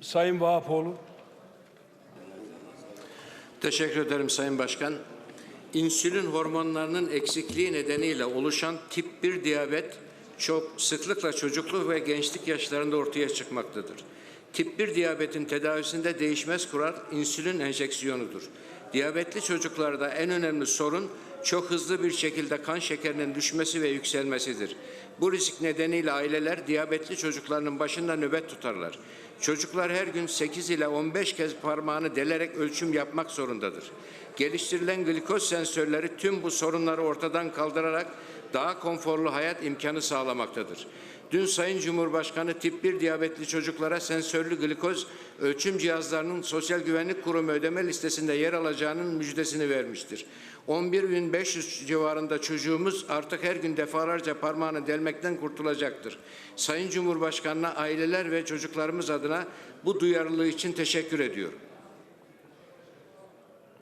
Sayın Vahapoğlu. Teşekkür ederim Sayın Başkan. İnsülin hormonlarının eksikliği nedeniyle oluşan tip 1 diyabet çok sıklıkla çocukluk ve gençlik yaşlarında ortaya çıkmaktadır. Tip 1 diyabetin tedavisinde değişmez kural insülin enjeksiyonudur. Diyabetli çocuklarda en önemli sorun çok hızlı bir şekilde kan şekerinin düşmesi ve yükselmesidir. Bu risk nedeniyle aileler diyabetli çocuklarının başında nöbet tutarlar. Çocuklar her gün 8 ile 15 kez parmağını delerek ölçüm yapmak zorundadır. Geliştirilen glikoz sensörleri tüm bu sorunları ortadan kaldırarak daha konforlu hayat imkanı sağlamaktadır. Dün Sayın Cumhurbaşkanı tip 1 diyabetli çocuklara sensörlü glikoz ölçüm cihazlarının Sosyal Güvenlik Kurumu ödeme listesinde yer alacağının müjdesini vermiştir. 11.500 civarında çocuğumuz artık her gün defalarca parmağını delmekten kurtulacaktır. Sayın Cumhurbaşkanı'na aileler ve çocuklarımız adına bu duyarlılığı için teşekkür ediyorum.